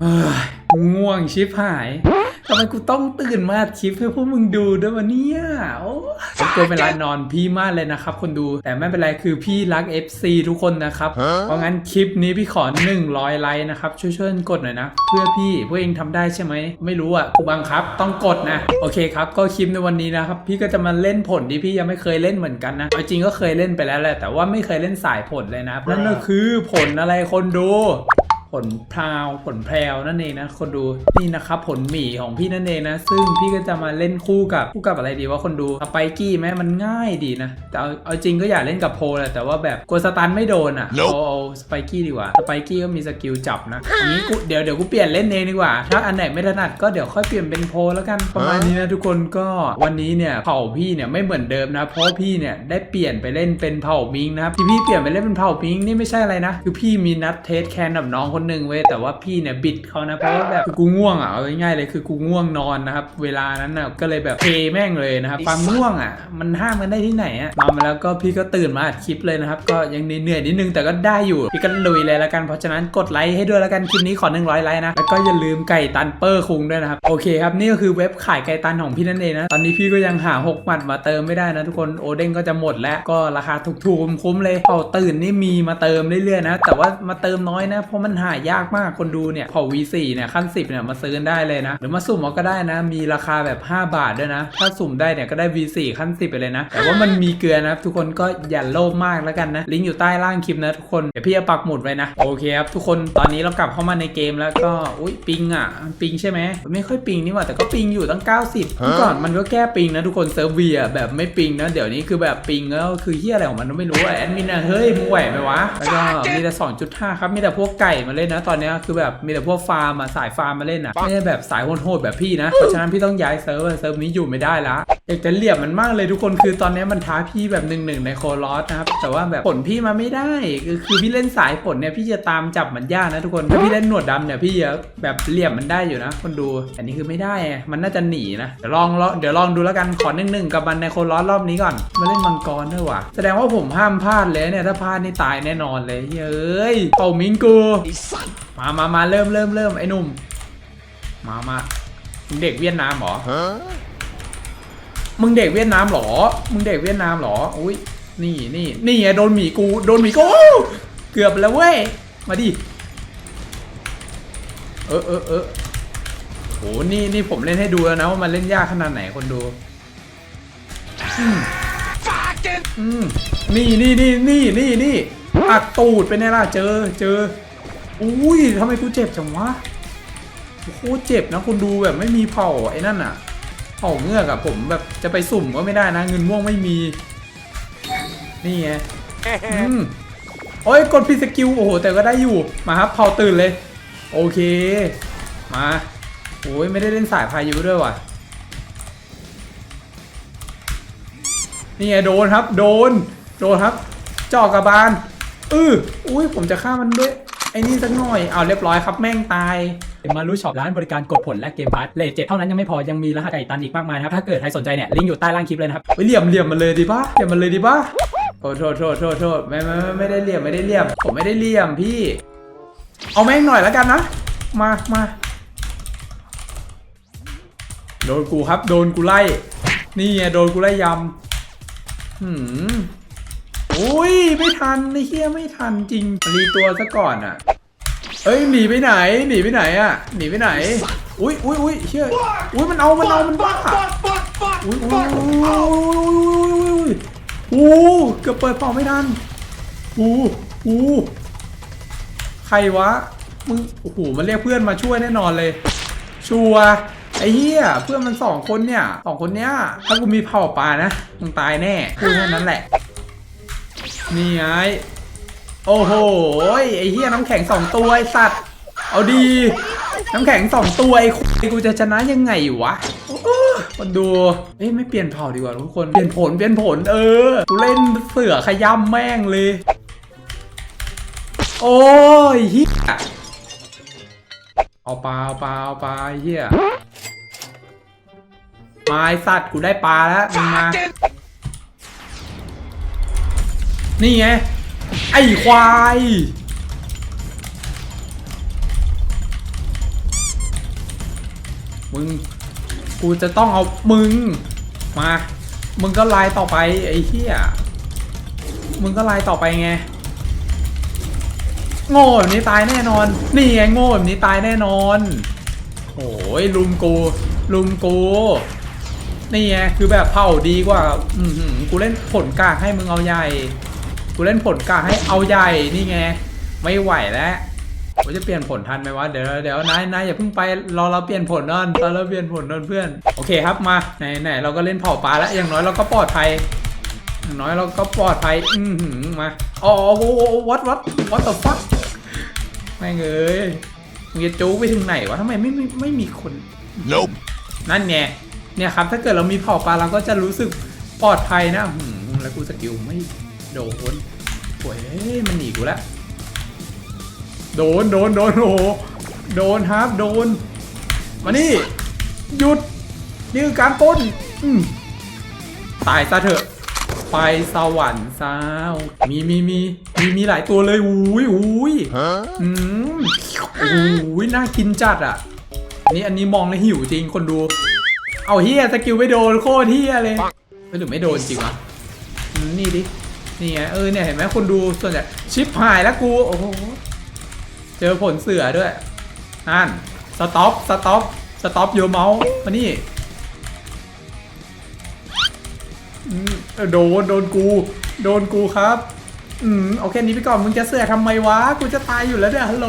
เอ้ยง่วงชิบหายทำไมกูต้องตื่นมาอัดคลิปให้พวกมึงดูด้วยวะเนี่ยโอ้รบกวนเวลานอนพี่มากเลยนะครับ คนดู แต่ไม่เป็นไรคือพี่รัก FC ทุกคนนะครับ เพราะงั้นคลิปนี้พี่ขอ 100 ไลค์นะครับ ช่วยๆกดหน่อยนะ เพื่อพี่พวกเองทำได้ใช่ไหม ไม่รู้อะกูบังคับ ต้องกดนะ โอเคครับ ก็คลิปในวันนี้นะครับ พี่ก็จะมาเล่นผลที่พี่ยังไม่เคยเล่นเหมือนกันนะเอาจริงก็เคยเล่นไปแล้วแหละแต่ว่าไม่เคยเล่นสายผลเลยนะนั่นก็คือผลอะไรคนดู ผลพราวผลแพรวนั่นเองนะคนดูนี่นะครับผลหมี่ของพี่นั่นเองนะ ซึ่งพี่ก็จะมาเล่นคู่กับคู่กับอะไรดีว่าคนดูสไปกี้ไหมมันง่ายดีนะ แต่เอาเอาจริงก็อยากเล่นกับโพลแหละแต่ว่าแบบกดสตันไม่โดนอะเอาเอาสไปกี้ดีกว่าสไปกี้ก็มีสกิลจับนะอันนี้กูเดี๋ยวเดี๋ยวกูเปลี่ยนเล่นเองดีกว่า ถ้าอันไหนไม่ถนัดก็เดี๋ยวค่อยเปลี่ยนเป็นโพลแล้วกันประมาณนี้นะทุกคนก็วันนี้เนี่ยเผ่าพี่เนี่ยไม่เหมือนเดิมนะ เพราะพี่เนี่ยได้เปลี่ยนไปเล่นเป็นเผ่ามิงนะครับที่พี่เปลี่ยนไปเล่นเป็นเผ่ามิงนี่ไม่ใช่อะไรนะคือพี่มีนัดเทสแคนกับน้องคนหนึ่งเว้ยแต่ว่าพี่เนี่ยบิดเขานะเพราะว่าแบบคือกูง่วงอะเอาง่ายๆเลยคือกูง่วงนอนนะครับ เวลานั้นน่ะก็เลยแบบเทแม่งเลยนะครับความง่วงอะ มันห้ามกันได้ที่ไหนอะนอนมาแล้วก็พี่ก็ตื่นมาอัดคลิปเลยนะครับ ก็ยังเหนื่อยๆนิดนึงแต่ก็ได้อยู่พี่ก็ลุยเลยแล้วกันเพราะฉะนั้นกดไลค์ให้ด้วยแล้วกันคลิปนี้ขอ100ไลค์นะแล้วก็อย่าลืมไก่ตันเปอร์คุงด้วยนะครับโอเคครับนี่ก็คือเว็บขายไก่ตันของพี่นั่นเองนะตอนนี้พี่ก็ยังหาหกหมัดมาเติมไม่ได้นะทุกคนโอเด้งก็จะหมดแล้วก็ราคาถูกๆคุ้มๆเลยเผาตื่นนี่มีมาเติมเรื่อยๆนะแต่ว่ามาเติมน้อยนะเพราะมันหายากมากคนดูเนี่ยเผา V4 เนี่ยขั้น 10เนี่ยมาซื้อกันได้เลยนะ หรือมาสุ่มเอาก็ได้นะ มีราคาแบบ 5 บาทด้วยนะ ถ้าสุ่มได้เนี่ยก็ได้ V4 ขั้น 10 ไปเลยนะ แต่ว่ามันมีเกลือนะทุกคนก็อย่าโลภมากแล้วกันนะ ลิงก์อยู่ใต้ล่างคลิปนะทุกคน เดี๋ยวพี่จะปักหมุดไว้นะ โอเคครับทุกคนตอนนี้เรากลับเข้ามาในเกมแล้วก็อุ้ยปิงอะปิงใช่ไหมไม่ค่อยปิงนี่หว่าแต่ก็ปิงอยู่ตั้ง 90เมื่อก่อนมันก็แก้ปิงนะทุกคนเซิร์ฟเวียแบบไม่ปิงนะเดี๋ยวนี้คือแบบปิงแล้วคือเฮียอะไรของมันก็ไม่รู้อะแอดมินอะเฮ้ยมึงไหวไหมวะแล้วก็มีแต่2.5ครับมีแต่พวกไก่มาเล่นนะตอนเนี้ยคือแบบมีแต่พวกฟาร์มอะสายฟาร์มมาเล่นอะไม่ใช่แบบสายโหดๆแบบพี่นะเพราะฉะนั้นพี่ต้องย้ายเซิร์ฟเซิร์ฟนี้อยู่ไม่ได้ละอยากจะเหลี่ยมมันมากเลยทุกคนคือตอนเนี้ยมันท้าพี่แบบหนึ่งหนึ่งในโคลอสนะครับแต่ว่าแบบผลพี่มาไม่ได้ คือคือพี่เล่นสายผลเนี่ยพี่จะตามจับมันยากนะทุกคนถ้าพี่เล่นหนวดดำเนี่ยพี่จะแบบเหลี่ยมมันได้อยู่นะ คนดูอันนี้คือไม่ได้ไงมันน่าจะหนีนะเดี๋ยวลองลองเดี๋ยวลองดูแล้วกันขอหนึ่งหนึ่งกับมันในโคลอสรอบนี้ก่อนมาเล่นมังกรด้วยว่ะแสดงว่าผมห้ามพลาดเลยเนี่ยถ้าพลาดนี่ตายแน่นอนเลยเฮ้ยเป่ามิงกูมามามาเริ่มเริ่มเริ่มไอ้หนุ่ม มามามึงเด็กเวียดนามเหรอมึงเด็กเวียดนามเหรอ มึงเด็กเวียดนามเหรอ อุ้ย นี่นี่นี่ไงโดนหมีกู โดนหมีกู เกือบแล้วเว้ย มาดิ เออเออเออโห นี่นี่ผมเล่นให้ดูแล้วนะว่ามันเล่นยากขนาดไหนคนดูอืมอืมนี่นี่นี่นี่นี่นี่อักตูดเป็นไงล่ะ เจอเจอ อุ้ยทำไมกูเจ็บจังวะโคตรเจ็บนะคุณดูแบบไม่มีเผาไอ้นั่นอะเผาเงือกอะผมแบบจะไปสุ่มก็ไม่ได้นะ เงินม่วงไม่มี นี่ไงอืมโอ้ยกดผิสกิลโอ้โห แต่ก็ได้อยู่มาครับเผาตื่นเลย โอเค มาโอ้ยไม่ได้เล่นสายพายุด้วยว่ะนี่ไงโดนครับ โดน โดนครับ จอกกระบาล อืออุ้ยผมจะฆ่ามันด้วย อ้นี่สักหน่อยเอาเรียบร้อยครับแม่งตายมารู้ช็อปร้านบริการกดผลและเกมพาร์ทเลทเจ็ดเท่านั้นยังไม่พอยังมีรหัสไก่ตันอีกมากมายนะครับถ้าเกิดใครสนใจเนี่ยลิงก์อยู่ใต้ล่างคลิปเลยนะครับไปเหลี่ยมเหลี่ยมมันเลยดีปะเหลี่ยมมันเลยดีปะโทษโทษโทษโทษโทษไม่ไม่ไม่ไม่ได้เหลี่ยมไม่ได้เหลี่ยม ผมไม่ได้เหลี่ยมพี่ เอาแม่งหน่อยแล้วกันนะ มามาโดนกูครับ โดนกูไล่ นี่ไงโดนกูไล่ยำหืม อุ้ยไม่ทันไอ้เฮียไม่ทันจริงรีตัวซะก่อนอะเอ้ยหนีไปไหนหนีไปไหนอะหนีไปไหน อุ้ยอุ้ยอุ้ยเชี่ยอุ้ยมันเอามันเอามันบ้าอุ้ยอุ้ยอุ้ยอุ้ยอู้เกือบเปิดเป่าไม่ทันอู้อู้ใครวะมึงโอ้โหมันเรียกเพื่อนมาช่วยแน่นอนเลย ชัวร์ไอ้เหี้ยเพื่อนมันสองคนเนี่ยสองคนเนี้ยถ้ากูมีเผ่าปลานะมึงตายแน่พูดแค่นั้นแหละ นี่ไง โอ้โห ไอ้เหี้ยน้ำแข็งสองตัวไอ้สัตว์ เอาดี น้ำแข็งสองตัวไอ้คุยกูจะชนะยังไงวะมาดู เอ้ยไม่เปลี่ยนเผ่าดีกว่าทุกคน เปลี่ยนผลเปลี่ยนผลเออ กูเล่นเสือขย้ำแม่งเลย โอ้ยเฮียเอาปลาเอาปลาเอาปลาเฮียมาไอสัตว์กูได้ปลาแล้วมึงมา นี่ไง ไอ้ควาย มึง กูจะต้องเอามึง มา มึงก็ไลน์ต่อไปไอ้เหี้ย มึงก็ไลน์ต่อไปไง โง่แบบนี้ตายแน่นอน นี่ไงโง่แบบนี้ตายแน่นอนโอ้ยลุมกูลุมกูนี่ไงคือแบบเผาดีกว่า อืกูเล่นผลกากให้มึงเอาใหญ่ กูเล่นผลกากให้เอาใหญ่นี่ไง ไม่ไหวแล้วกูจะเปลี่ยนผลทันไหมวะ เดี๋ยวเดี๋ยวนายนายอย่าเพิ่งไปรอเราเปลี่ยนผลนั่นรอเราเปลี่ยนผลนั่นเพื่อน โอเคครับมาไหนไหนเราก็เล่นเผาปลาแล้วอย่างน้อยเราก็ปลอดภัยอย่างน้อยเราก็ปลอดภัยอือหือมาอ๋อโอ้โหวัดวัดวัดต่อฟักแม่งเอ้ยมึงจะจู๊ไปถึงไหนวะทำไมไม่ไม่ไม่มีคน Nope. นั่นไงเนี่ยครับถ้าเกิดเรามีเผ่าปลาเราก็จะรู้สึกปลอดภัยนะหืมแล้วกูสกิลไม่ โดนโอ้ยมันหนีกูแล้วโดนโดนโดนโอ้โหโดนครับโดน มานี่ หยุด นี่คือการป้นตายซะเถอะ ไปสวรรค์ซามีมีมีมีมีหลายตัวเลยอุ้ยอุ้ยอืมโอ้ยน่ากินจัดอะอันนี้อันนี้มองแล้วหิวจริงคนดู เอาเฮียสกิลไม่โดนโคตรเฮียเลยหรือไม่โดนจริงวะนี่ดิ นี่ไงเออเนี่ยเห็นไหมคนดูส่วนใหญ่ชิปหายแล้วกูโอ้โหเจอผลเสือด้วยนั่นสต็อปสต็อปสต็อปโยเมาส์มานี่โดนโดนกู โดนกูครับ อืมเอาแค่นี้ไปก่อนมึงจะเสือทำไมวะ กูจะตายอยู่แล้วเนี่ยฮัลโหล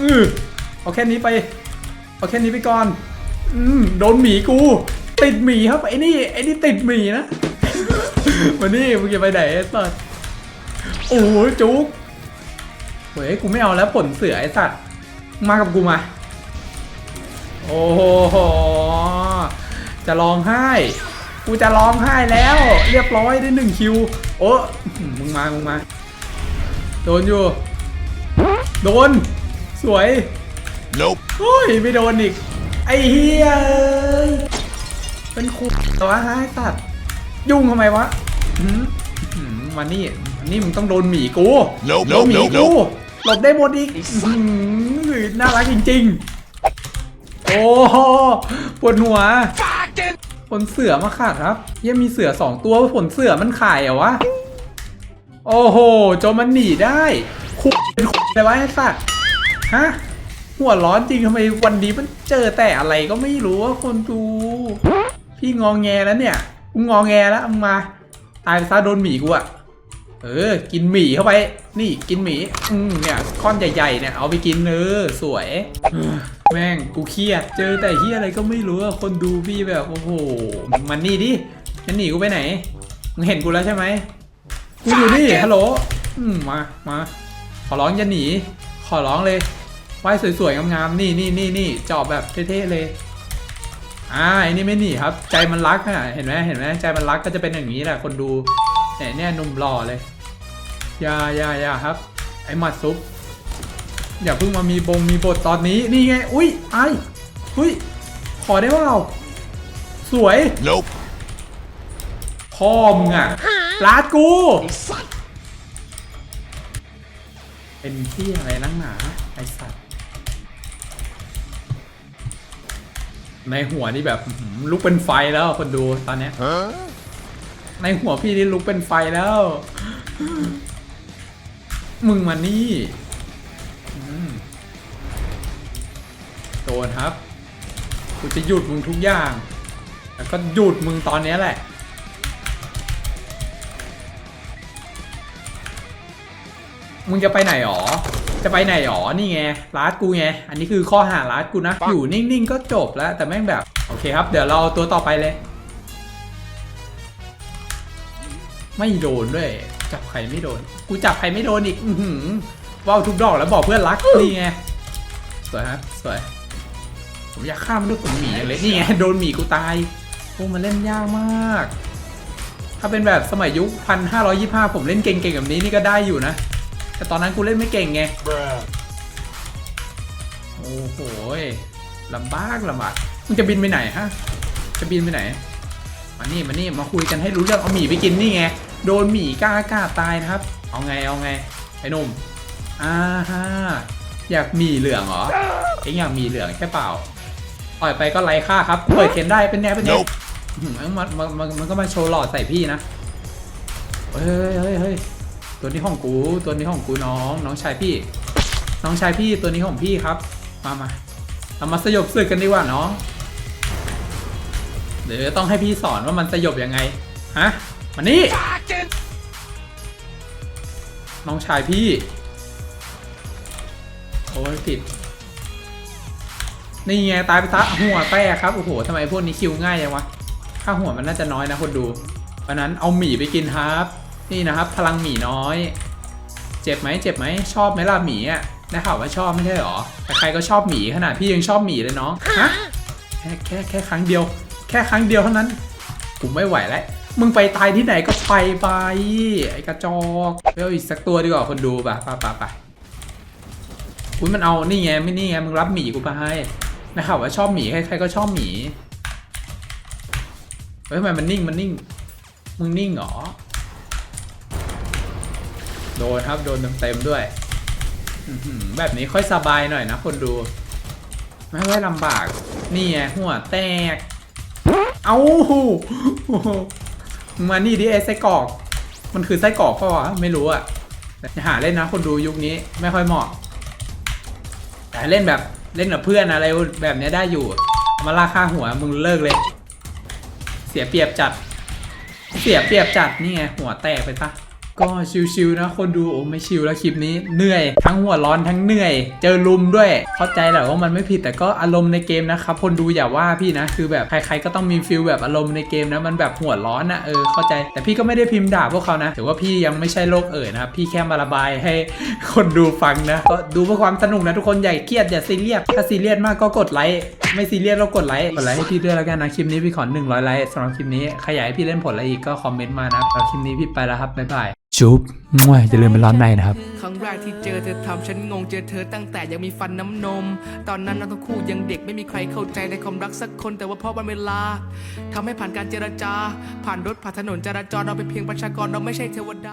อือเอาแค่นี้ไปเอาแค่นี้ไปก่อน อืมโดนหมีกู ติดหมีครับไอ้นี่ไอ้นี่ติดหมีนะ วันนี้มึงจะไปไหนไอ้สัสโอ้โหจุกเฮ้ยกูไม่เอาแล้วผลเสือไอ้สัตว์มากับกูมา โอ้โหจะร้องไห้ กูจะร้องไห้แล้ว เรียบร้อยได้หนึ่งคิว โอ้มึงมามึงมาโดนอยู่ โดน สวย Nope. โอ้ยไม่โดนอีก ไอ้เฮียเอ้ยเป็นครูแต่ว่าให้ตัด ยุ่งทำไมวะหืมหืมมานี่มานี่มึงต้องโดนหมีกู Nope, โดน nope, หมี nope, กู nope. หลบได้หมดอีกอื้อหือน่ารักจริง ๆ โอ้โหปวดหัวผลเสือมาขาดครับยังมีเสือสองตัวผลเสือมันขายเหรอวะ โอ้โหจนมันหนีได้คุยเป็นคุยเลยวะไอ้สัตว์ฮะ หัวร้อนจริงทำไมวันนี้มันเจอแต่อะไรก็ไม่รู้ว่าคนดู พี่งองแงแล้วเนี่ย กูงอแงแล้วเอามา ตายไปซะโดนหมีกูอะเออ กินหมี่เข้าไป นี่กินหมี่อืมเนี่ยก้อนใหญ่ๆเนี่ยเอาไปกินเออสวย แม่งกูเครียด เจอแต่เฮียอะไรก็ไม่รู้อะคนดูพี่แบบโอ้โหมันนี่ดิฉันหนีกูไปไหนมึงเห็นกูแล้วใช่ไหมกูอยู่นี่ฮัลโหลอืมมามาขอร้องอย่าหนี ขอร้องเลยว่ายสวยๆงามๆนี่นี่นี่นี่จอบแบบเท่ๆเลย อ่าไอ้นี่ไม่หนีครับ ใจมันรักอะเห็นไหมเห็นไหมใจมันรักก็จะเป็นอย่างนี้แหละคนดูเนี่ยเนี่ยหนุ่มหล่อเลยอย่าอย่าอย่าครับ ไอ้หมัดซุปอย่าเพิ่งมามีบงมีบทตอนนี้นี่ไงอุ้ยไอ้อุ้ยขอได้เปล่าสวย Nope. พ่อมึงอะลาดกู เป็นที่อะไรนักหนาไอสัตว์ ในหัวนี่แบบอื้อหือลุกเป็นไฟแล้วคนดูตอนเนี้ย Huh? ในหัวพี่นี่ลุกเป็นไฟแล้ว มึงมานี่อืมโดนครับ กูจะหยุดมึงทุกอย่าง แล้วก็หยุดมึงตอนเนี้ยแหละมึงจะไปไหนหรอ จะไปไหนหรอนี่ไงร้านกูไง อันนี้คือข้อหาร้านกูนะ อยู่นิ่งๆก็จบแล้ว แต่แม่งแบบ โอเคครับ เดี๋ยวเราเอาตัวต่อไปเลย ไม่โดนด้วย จับใครไม่โดน กูจับใครไม่โดนอีก อือหือว่าวทุกดอกแล้วบอกเพื่อนรักนี่ไง สวยครับ สวย ผมอยากข้ามมันด้วยขนหมีอย่างเลยนี่ไง โดนหมีกูตายโอ้มันเล่นยากมาก ถ้าเป็นแบบสมัยยุคพันห้าร้อยี่ห้าผมเล่นเก่งๆแบบนี้นี่ก็ได้อยู่นะ แต่ตอนนั้นกูเล่นไม่เก่งไง Bruh. โอ้โหยลำบากลำบากมึงจะบินไปไหนฮะ จะบินไปไหน มานี่มานี่มาคุยกันให้รู้เรื่องเอาหมีไปกินนี่ไง โดนหมีกล้าอากาศตายนะครับ เอาไงเอาไง ไอ้หนุ่มอ่าฮะอยากหมีเหลืองเหรอ เองอยากมีเหลืองแค่เปล่าต่อยไปก็ไร้ค่าครับเปิดเข็นได้เป็นแนวเป็นแนว Nope อื้อหือมันมันมันมันก็มาโชว์หลอดใส่พี่นะ เฮ้ยเฮ้ยเฮ้ย ตัวนี้ของกูตัวนี้ของกูน้อง น้องชายพี่ น้องชายพี่ตัวนี้ของพี่ครับ มามาเรามาสยบศึกกันดีกว่าน้องเดี๋ยวต้องให้พี่สอนว่ามันสยบยังไงฮะมานี่น้องชายพี่ โอ้ยผิดนี่ไงตายไปซะหัวแตกครับโอ้โหทำไมพวกนี้คิวง่ายจังวะค่าหัวมันน่าจะน้อยนะคนดูเพราะนั้นเอาหมี่ไปกินครับ นี่นะครับ พลังหมีน้อย เจ็บไหมเจ็บไหมชอบไหมล่ะหมีอะได้ข่าวว่าชอบไม่ใช่หรอแต่ใครก็ชอบหมีขนาดพี่ยังชอบหมีเลยน้องฮะแค่แค่แค่ครั้งเดียว แค่ครั้งเดียวเท่านั้นกูไม่ไหวแล้วมึงไปตายที่ไหนก็ไปไปไอ้กระจอกเดี๋ยวอีกสักตัวดีกว่าคนดูป่ะป่ะป่ะป่ะอุ้ยมันเอานี่ไงไม่นี่ไงมึงรับหมีกูไปให้นะครับว่าชอบหมีใครๆก็ชอบหมีเฮ้ยทำไมมันนิ่งมันนิ่ง มึงนิ่งเหรอ โดนครับโดนเต็มๆด้วยแบบนี้ค่อยสบายหน่อยนะคนดู ไม่ค่อยลำบาก นี่ไงหัวแตก เอามึงมานี่ดิไอ้ไส้กรอก มันคือไส้กรอกเปล่าวะไม่รู้อะหาเล่นนะคนดูยุคนี้ไม่ค่อยเหมาะ แต่เล่นแบบเล่นกับเพื่อนอะไรแบบนี้ได้อยู่ มาล่าค่าหัวมึงเลิกเลย เสียเปรียบจัด เสียเปรียบจัดนี่ไงหัวแตกไปปะ ก็ชิวๆนะ คนดูโอ้ไม่ชิวแล้วคลิปนี้เหนื่อย ทั้งหัวร้อนทั้งเหนื่อย เจอลุมด้วย เข้าใจแหละว่ามันไม่ผิดแต่ก็อารมณ์ในเกมนะครับคนดูอย่าว่าพี่นะคือแบบใครๆก็ต้องมีฟิลแบบอารมณ์ในเกมนะมันแบบหัวร้อนนะเออเข้าใจ แต่พี่ก็ไม่ได้พิมพ์ด่าพวกเขานะถือว่าพี่ยังไม่ใช่โรคเอ่ยนะครับพี่แค่มาระบายให้คนดูฟังนะก็ดูเพื่อความสนุกนะทุกคนอย่าเครียดอย่าซีเรียสถ้าซีเรียสมากก็กดไลค์ไม่ซีเรียสเรากดไลค์กดไลค์ให้พี่ด้วยแล้วกันนะคลิปนี้พี่ขอ100ไลค์สำหรับคลิปนี้ใครอยากให้พี่เล่นผลอะไรอีกก็คอมเมนต์มานะคลิปนี้พี่ไปแล้วครับบ๊ายบาย จุ๊บมั่วอย่าลืมไปร้อนในนะครับ ครั้งแรกที่เจอเธอทำฉันงงเจอเธอตั้งแต่ยังมีฟันน้ำนม ตอนนั้นเราทั้งคู่ยังเด็กไม่มีใครเข้าใจในความรักสักคนแต่ว่าเพราะวันเวลาทำให้ผ่านการเจรจา ผ่านรถผ่านถนนจราจรเราเป็นเพียงประชากรเราไม่ใช่เทวดา